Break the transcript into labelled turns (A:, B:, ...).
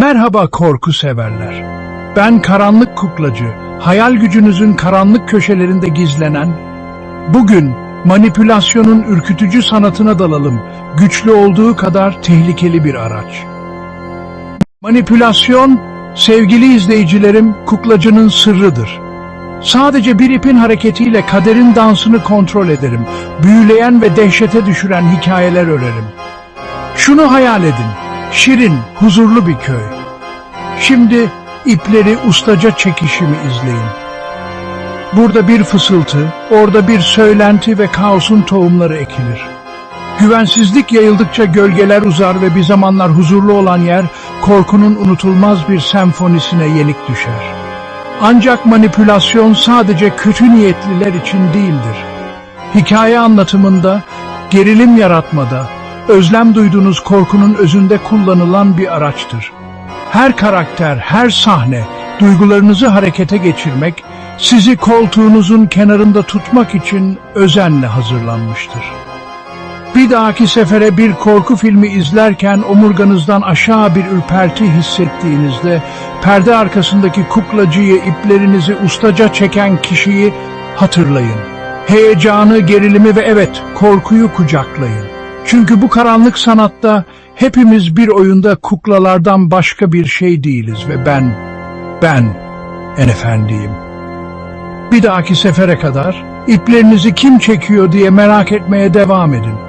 A: Merhaba korku severler. Ben karanlık kuklacı, hayal gücünüzün karanlık köşelerinde gizlenen. Bugün manipülasyonun ürkütücü sanatına dalalım. Güçlü olduğu kadar tehlikeli bir araç. Manipülasyon, sevgili izleyicilerim, kuklacının sırrıdır. Sadece bir ipin hareketiyle kaderin dansını kontrol ederim. Büyüleyen ve dehşete düşüren hikayeler örerim. Şunu hayal edin. Şirin, huzurlu bir köy. Şimdi ipleri ustaca çekişimi izleyin. Burada bir fısıltı, orada bir söylenti ve kaosun tohumları ekilir. Güvensizlik yayıldıkça gölgeler uzar ve bir zamanlar huzurlu olan yer korkunun unutulmaz bir senfonisine yenik düşer. Ancak manipülasyon sadece kötü niyetliler için değildir. Hikaye anlatımında, gerilim yaratmada, özlem duyduğunuz korkunun özünde kullanılan bir araçtır. Her karakter, her sahne, duygularınızı harekete geçirmek, sizi koltuğunuzun kenarında tutmak için özenle hazırlanmıştır. Bir dahaki sefere bir korku filmi izlerken omurganızdan aşağı bir ürperti hissettiğinizde perde arkasındaki kuklacıyı iplerinizi ustaca çeken kişiyi hatırlayın. Heyecanı, gerilimi ve evet korkuyu kucaklayın. Çünkü bu karanlık sanatta hepimiz bir oyunda kuklalardan başka bir şey değiliz ve ben, ben en efendiyim. Bir dahaki sefere kadar iplerinizi kim çekiyor diye merak etmeye devam edin.